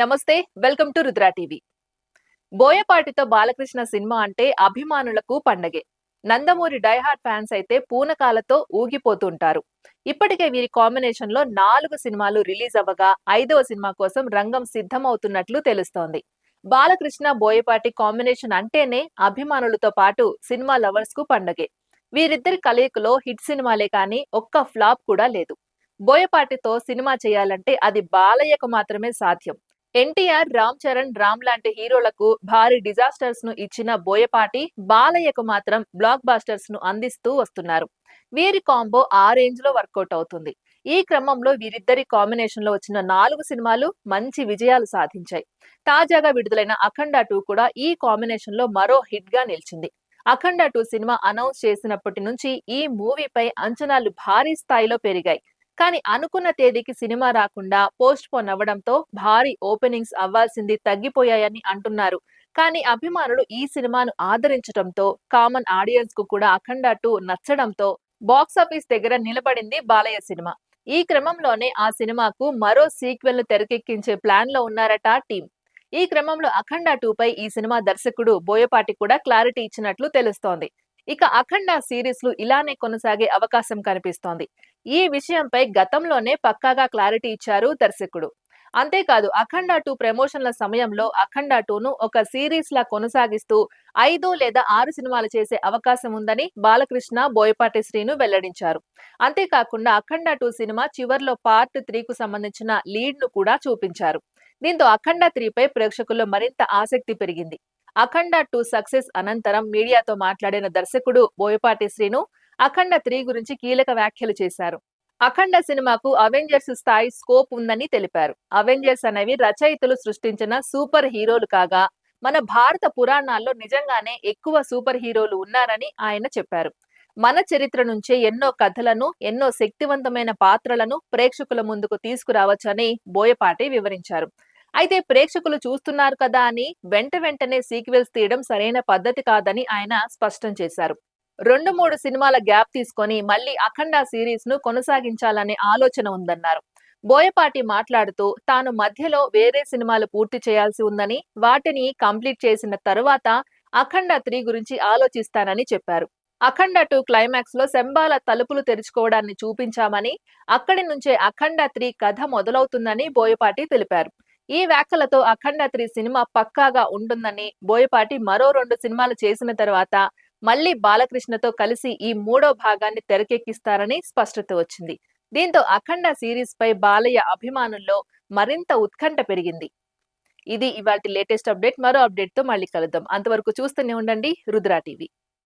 నమస్తే welcome to Rudra TV. బోయపాటితో Balakrishna cinema అంటే అభిమానులకు పండగే. నందమూరి డైహార్ట్ ఫ్యాన్స్ అయితే పూనకాలతో ఊగిపోతుంటారు. ఇప్పటికే వీరి కాంబినేషన్లో నాలుగు సినిమాలు రిలీజ్ అవ్వగా ఐదవ సినిమా కోసం రంగం సిద్ధమవుతున్నట్లు తెలుస్తోంది. బాలకృష్ణ బోయపాటి కాంబినేషన్ అంటేనే అభిమానులతో పాటు సినిమా లవర్స్కు పండగే. వీరిద్దరి కలయికలో హిట్ సినిమాలే కానీ ఒక్క ఫ్లాప్ కూడా లేదు. బోయపాటితో సినిమా చేయాలంటే అది బాలయ్యకు మాత్రమే సాధ్యం. ఎన్టీఆర్ రామ్ చరణ్ రామ్ లాంటి హీరోలకు భారీ డిజాస్టర్స్ను ఇచ్చిన బోయపాటి బాలయ్యకు మాత్రం బ్లాక్ బాస్టర్స్ను అందిస్తూ వస్తున్నారు. వీరి కాంబో ఆ రేంజ్లో వర్కౌట్ అవుతుంది. ఈ క్రమంలో వీరిద్దరి కాంబినేషన్లో వచ్చిన నాలుగు సినిమాలు మంచి విజయాలు సాధించాయి. తాజాగా విడుదలైన అఖండ టూ కూడా ఈ కాంబినేషన్లో మరో హిట్గా నిలిచింది. అఖండ టూ సినిమా అనౌన్స్ చేసినప్పటి నుంచి ఈ మూవీపై అంచనాలు భారీ స్థాయిలో పెరిగాయి. కానీ అనుకున్న తేదీకి సినిమా రాకుండా పోస్ట్ పోన్ అవ్వడంతో భారీ ఓపెనింగ్స్ అవ్వాల్సింది తగ్గిపోయాయని అంటున్నారు. కానీ అభిమానులు ఈ సినిమాను ఆదరించడంతో కామన్ ఆడియన్స్కు కూడా అఖండ టూ నచ్చడంతో బాక్సాఫీస్ దగ్గర నిలబడింది బాలయ్య సినిమా. ఈ క్రమంలోనే ఆ సినిమాకు మరో సీక్వెల్ను తెరకెక్కించే ప్లాన్లో ఉన్నారట టీం. ఈ క్రమంలో అఖండ టూ పై ఈ సినిమా దర్శకుడు బోయపాటి కూడా క్లారిటీ ఇచ్చినట్లు తెలుస్తోంది. ఇక అఖండ సిరీస్లు ఇలానే కొనసాగే అవకాశం కనిపిస్తోంది. ఈ విషయంపై గతంలోనే పక్కాగా క్లారిటీ ఇచ్చారు దర్శకుడు. అంతేకాదు అఖండ టూ ప్రమోషన్ల సమయంలో అఖండ టూను ఒక సిరీస్ లా కొనసాగిస్తూ ఐదు లేదా ఆరు సినిమాలు చేసే అవకాశం ఉందని బాలకృష్ణ బోయపాటి శ్రీను వెల్లడించారు. అంతేకాకుండా అఖండ టూ సినిమా చివర్లో పార్ట్ త్రీకు సంబంధించిన లీడ్ను కూడా చూపించారు. దీంతో అఖండ త్రీపై ప్రేక్షకుల్లో మరింత ఆసక్తి పెరిగింది. అఖండ టూ సక్సెస్ అనంతరం మీడియాతో మాట్లాడిన దర్శకుడు బోయపాటి శ్రీను అఖండ త్రీ గురించి కీలక వ్యాఖ్యలు చేశారు. అఖండ సినిమాకు అవెంజర్స్ స్థాయి స్కోప్ ఉందని తెలిపారు. అవెంజర్స్ అనేవి రచయితలు సృష్టించిన సూపర్ హీరోలు కాగా మన భారత పురాణాల్లో నిజంగానే ఎక్కువ సూపర్ హీరోలు ఉన్నారని ఆయన చెప్పారు. మన చరిత్ర నుంచే ఎన్నో కథలను ఎన్నో శక్తివంతమైన పాత్రలను ప్రేక్షకుల ముందుకు తీసుకురావచ్చని బోయపాటి వివరించారు. అయితే ప్రేక్షకులు చూస్తున్నారు కదా అని వెంట వెంటనే సీక్వెల్స్ తీయడం సరైన పద్ధతి కాదని ఆయన స్పష్టం చేశారు. రెండు మూడు సినిమాల గ్యాప్ తీసుకొని మళ్ళీ అఖండ సిరీస్ను కొనసాగించాలనే ఆలోచన ఉందన్నారు. బోయపాటి మాట్లాడుతూ తాను మధ్యలో వేరే సినిమాలు పూర్తి చేయాల్సి ఉందని వాటిని కంప్లీట్ చేసిన తరువాత అఖండ త్రీ గురించి ఆలోచిస్తానని చెప్పారు. అఖండ టూ క్లైమాక్స్లో శంబాల తలుపులు తెరుచుకోవడాన్ని చూపించామని అక్కడి నుంచే అఖండ త్రీ కథ మొదలవుతుందని బోయపాటి తెలిపారు. ఈ వ్యాఖ్యలతో అఖండ త్రీ సినిమా పక్కాగా ఉంటుందని బోయపాటి మరో రెండు సినిమాలు చేసిన తర్వాత మళ్ళీ బాలకృష్ణతో కలిసి ఈ మూడో భాగాన్ని తెరకెక్కిస్తారని స్పష్టత వచ్చింది. దీంతో అఖండ సిరీస్ పై బాలయ్య అభిమానుల్లో మరింత ఉత్కంఠ పెరిగింది. ఇది ఇవాటి లేటెస్ట్ అప్డేట్. మరో అప్డేట్తో మళ్ళీ కలుద్దాం. అంతవరకు చూస్తూనే ఉండండి. రుద్రా టీవీ.